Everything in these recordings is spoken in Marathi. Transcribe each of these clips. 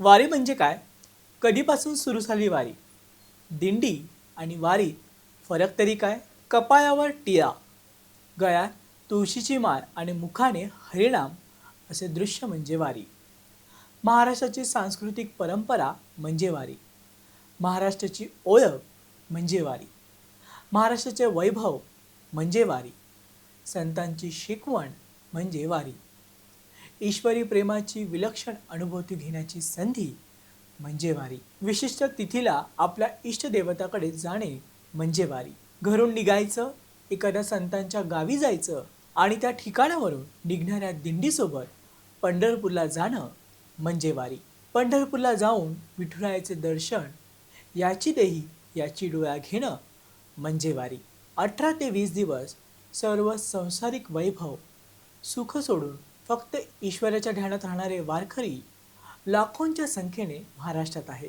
वारी म्हणजे काय? कधीपासून सुरू झाली वारी? दिंडी आणि वारी फरक तरी काय? कपाळावर टिळा गळ्यात तुळशीची माळ आणि मुखाने हरिणाम असे दृश्य म्हणजे वारी. महाराष्ट्राची सांस्कृतिक परंपरा म्हणजे वारी. महाराष्ट्राची ओळख म्हणजे वारी. महाराष्ट्राचे वैभव म्हणजे वारी. संतांची शिकवण म्हणजे वारी. ईश्वरी प्रेमाची विलक्षण अनुभूती घेण्याची संधी म्हणजे वारी. विशिष्ट तिथीला आपल्या इष्टदेवताकडे जाणे म्हणजे वारी. घरून निघायचं एखाद्या संतांच्या गावी जायचं आणि त्या ठिकाणावरून निघणाऱ्या दिंडीसोबत पंढरपूरला जाणं म्हणजे वारी. पंढरपूरला जाऊन विठुरायाचे दर्शन याची देही याची डोळा घेणं म्हणजे वारी. अठरा ते वीस दिवस सर्व संसारिक वैभव सुख सोडून फक्त ईश्वराच्या ध्यानात राहणारे वारकरी लाखोंच्या संख्येने महाराष्ट्रात आहे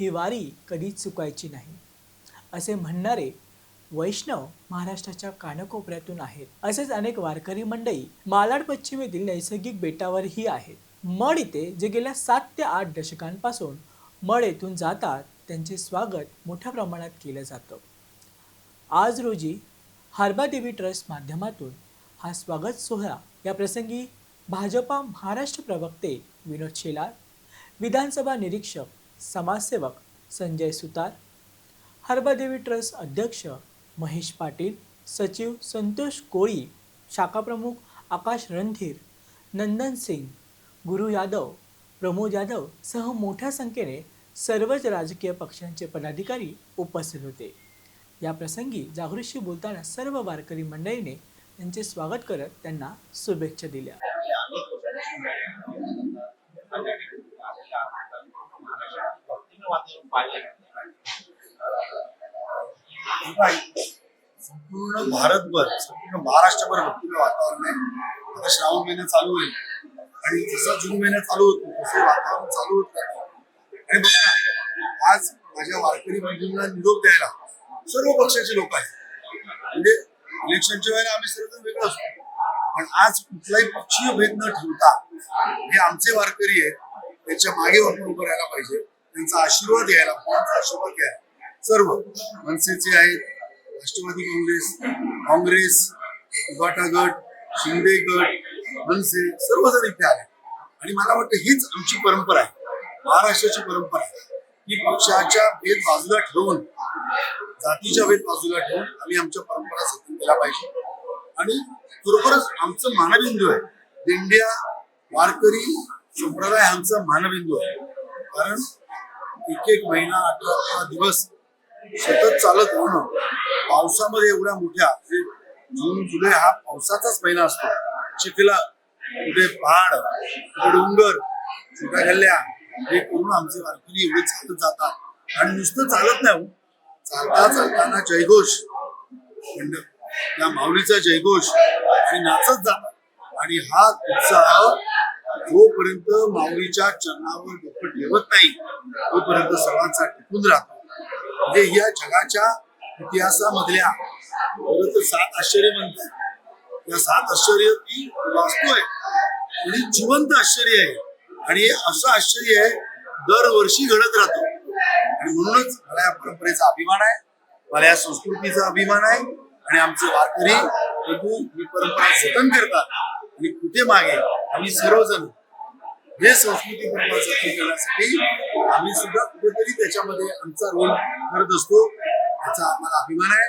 ही वारी कधीच चुकायची नाही असे म्हणणारे वैष्णव महाराष्ट्राच्या कानकोपऱ्यातून आहेत. असेच अनेक वारकरी मंडळी मालाड पश्चिमेतील नैसर्गिक बेटावरही आहेत. मड इथे जे गेल्या सात ते आठ दशकांपासून मड येथून जातात त्यांचे स्वागत मोठ्या प्रमाणात केलं जातं. आज रोजी हार्बादेवी ट्रस्ट माध्यमातून हा स्वागत सोहळा या प्रसंगी भाजपा महाराष्ट्र प्रवक्ते विनोद शेलार विधानसभा निरीक्षक समाजसेवक संजय सुतार हरबादेवी ट्रस्ट अध्यक्ष महेश पाटील सचिव संतोष कोळी शाखाप्रमुख आकाश रणधीर नंदन सिंग गुरु यादव प्रमोद यादव सह मोठ्या संख्येने सर्वच राजकीय पक्षांचे पदाधिकारी उपस्थित होते. या प्रसंगी जागृतशी बोलताना सर्व वारकरी मंडळीने त्यांचे स्वागत करत त्यांना शुभेच्छा दिल्या. संपूर्ण भारतभर संपूर्ण महाराष्ट्रभर भक्तीचं वातावरण आहे. आता श्रावण महिना चालू होईल आणि जसा जून महिना चालू होतो तसे वातावरण चालू होत आणि बघा आज माझ्या वारकरी बंधूंना निरोप द्यायला सर्व पक्षाचे लोक आहेत. म्हणजे इलेक्शनच्या वेळेला आम्ही सर्वजण वेगळं असतो. पण आज कुठलाही पक्षीय भेद न ठेवता हे आमचे वारकरी आहेत. त्याच्यामागे आपण उभं राहायला पाहिजे. त्यांचा आशीर्वाद घ्यायला त्यांचा आशीर्वाद घ्यायला. सर्व मनसेचे आहेत. राष्ट्रवादी काँग्रेस काँग्रेस उभाटा गट शिंदे गट मनसे सर्वजण इथे आले. आणि मला वाटतं हीच आमची परंपरा आहे. महाराष्ट्राची परंपरा आहे. की पक्षाच्या भेद बाजूला ठेवून जातीच्या भेद बाजूला ठेवून आम्ही आमच्या परंपरा केला पाहिजे. आणि बरोबरच आमचं मानबिंदू आहे. दिंड्या वारकरी संप्रदाय आमचा मानबिंदू आहे. कारण एक एक महिना अठरा अठरा दिवस सतत चालत होणं पावसामध्ये एवढ्या मोठ्या जून जुलै हा पावसाचाच महिना असतो. चिखला कुठे पहाड कुठे डोंगर छोट्या गल्ल्या हे करून आमचे वारकरी एवढे चालत जातात. आणि नुसतं चालत नाही हो. चालता चालताना जयघोष या माऊलीचा जयघोष हे नाचत जातात. आणि हा उत्साह जोपर्यंत माऊलीच्या चरणावर डोकं ठेवत नाही तोपर्यंत सर्वांचा टिकून राहतो. म्हणजे या जगाच्या इतिहासामधल्या तर सात आश्चर्य म्हणतात. या सात आश्चर्य ती वास्तू आहे. आणि जिवंत आश्चर्य आहे. आणि असं आश्चर्य आहे दरवर्षी घडत राहतो. आणि म्हणूनच मला या परंपरेचा अभिमान आहे. मला या संस्कृतीचा अभिमान आहे. आणि आमचे वारकरी प्रभू ही परंपरा जतन करतात आणि कुठे मागे आम्ही सर्वजण हे संस्कृती परंपरा जतन करण्यासाठी आम्ही सुद्धा कुठेतरी त्याच्यामध्ये आमचा रोल करत असतो याचा आम्हाला अभिमान आहे.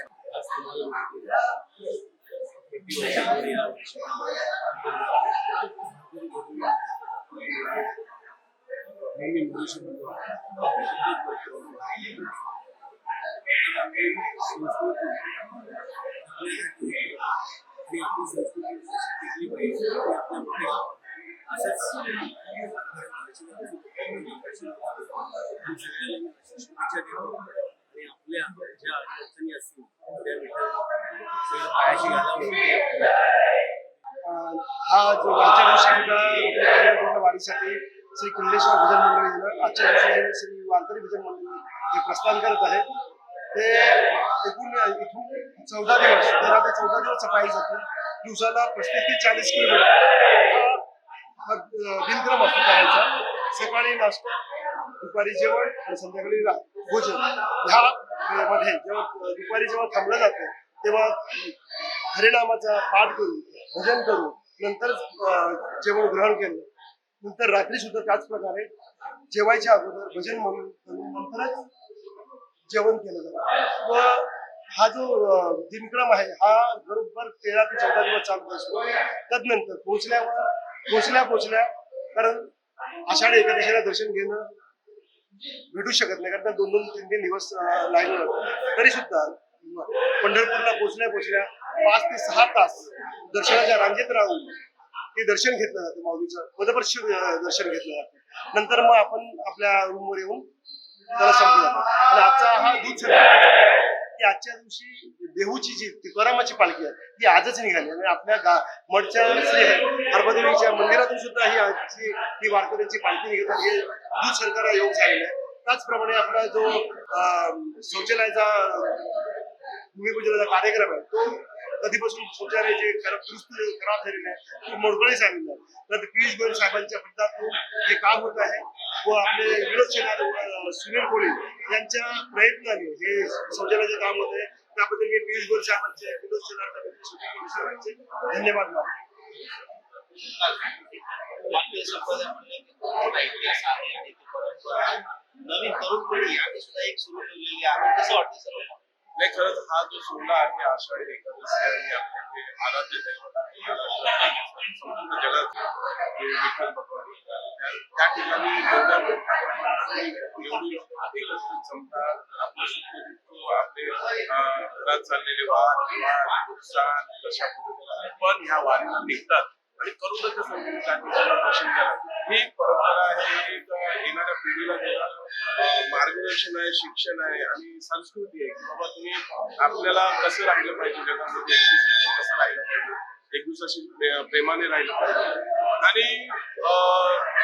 आणि आपल्या ज्या अडचणी असतील त्या पायाशी हा जो आजच्या दिवशी वारीसाठी श्री कुंडेश्वर भजन मंडळी आजच्या दिवशी श्री वारकरी भजन मंडळी हे प्रस्थान करत आहे ते एकूण इथून चौदा दिवस तेरा ते चौदा दिवस सकाळी जातील दिवसाला पस्तीस ते चाळीस किलोमीटर हा दिनक्रम असतो करायचा सकाळी नाश्ता दुपारी जेवण आणि संध्याकाळी भोजन. ह्या मध्ये जेव्हा दुपारी जेव्हा थांबलं जातं तेव्हा हरिनामाचा पाठ करून भजन करून नंतर जेवण ग्रहण केलं नंतर रात्री सुद्धा त्याच प्रकारे जेवायच्या अगोदर भजन म्हणून नंतरच जेवण केलं जातं. व हा जो दिनक्रम आहे हा बरोबर तेरा ते चौदा दिवस चालत असतो. तदनंतर पोहोचल्यावर पोहोचल्या पोहोचल्या कारण आषाढी एकादशीला दर्शन घेणं भेटू शकत नाही कारण दोन दोन तीन तीन दिवस अं, लाईन तरी सुद्धा पंढरपूरला पोहोचल्या पोहोचल्या पाच ते सहा तास दर्शनाच्या रांगेत राहून ते दर्शन घेतलं जातं माऊलीचं पदपर्श दर्शन घेतलं जातं. नंतर मग आपण आपल्या रूमवर येऊन त्याला संपलं आणि आजचा हा दूध की आजच्या दिवशी देहूची जी तुकारामाची पालखी आहे ती आजच निघाली. आणि आपल्या गा मठच्या श्री मंदिरातून सुद्धा ही आजची ही वारकऱ्यांची पालखी निघत आहे हे दूध सरकार योग झालेला आहे त्याचप्रमाणे आपला जो शौचालयाचा भूमिपूजनाचा कार्यक्रम आहे तो कधीपासून शौचालयाचे खराब दुरुस्त खराब झालेले आहे. तो मोडकळी सांगितलं तर पियुष गोयल साहेबांच्या पदातून हे काम होत आहे व आपले विरोध सेना सुनील कोळी यांच्या प्रयत्नाने हे शौचालयाचे काम होत आहे. त्याबद्दल मी पियुष गोयल साहेबांचे विरोध सेना सुनील कोळी साहेबांचे धन्यवाद मानतो. नवीन तरुण पिढी आम्ही सुद्धा एक सुरू ठेवलेली आहे. कसं वाटतं सर्व? नाही खरंच हा जो सोहळा आहे आषाढी एकादशी आणि आराध्य दैवत आहे संपूर्ण जगात विठ्ठल भगवान त्या- ठिकाणी एवढ्या मोठ्या एवढी आपलं सुख आपले घरात चाललेले वाद विवाद नुकसान कशा पण ह्या वारीला निघतात आणि करूनच ते त्या दर्शन करा ही परंपरा आहे येणाऱ्या पिढीला देणार मार्गदर्शन आहे शिक्षण आहे आणि संस्कृती आहे की बाबा तुम्ही आपल्याला कसं राहिलं पाहिजे? जगामध्ये एक दुसऱ्याशी कसं राहिलं पाहिजे? एक दुसऱ्याशी प्रेमाने राहिलं पाहिजे. आणि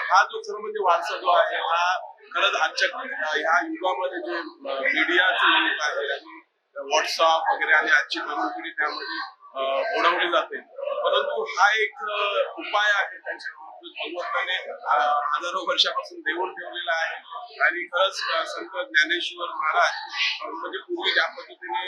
हा जो खरं म्हणजे वारसा जो आहे हा खरंच आजच्या ह्या युगामध्ये जे मीडियाचं युग आहे आणि व्हॉट्सअप वगैरे आणि आजची तरुण पिढी त्यामध्ये ओढवली जाते. परंतु हा एक उपाय आहे त्यांच्या भगवंताने हजारो वर्षापासून देऊन ठेवलेला आहे. आणि खरंच संत ज्ञानेश्वर महाराज म्हणजे पूर्वी ज्या पद्धतीने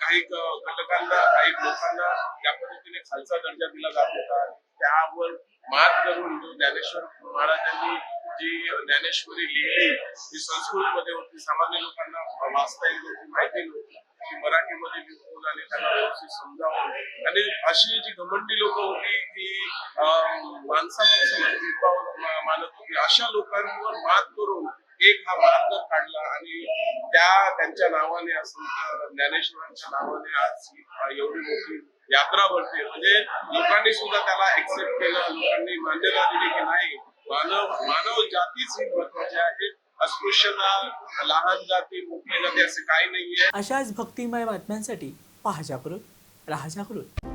काही घटकांना काही लोकांना ज्या पद्धतीने खालचा दर्जा दिला जात होता त्यावर मात करून जो ज्ञानेश्वर महाराजांनी जी ज्ञानेश्वरी लिहिली ती संस्कृत मध्ये होती. सामान्य लोकांना वाचता येईल माहिती नव्हती. ती मराठीमध्ये लिहून आणि त्यांना व्यवस्थित समजावून आणि अशी जी घमंडी लोक होती ती माणसाला मानत होती. अशा लोकांवर मात करून एक हा मार्ग काढला आणि त्या त्यांच्या नावाने असं ज्ञानेश्वरांच्या नावाने आज एवढी मोठी यात्रा भरते. म्हणजे लोकांनी सुद्धा त्याला एक्सेप्ट केलं लोकांनी मान्यता दिली की नाही मानव मानव जातीच ही महत्वाची आहे. अस्पृश्यता लहान जाती मोठी जाती असे काही नाहीये. अशाच भक्तिमय बातम्यांसाठी पहा जागृत राहा जागृत.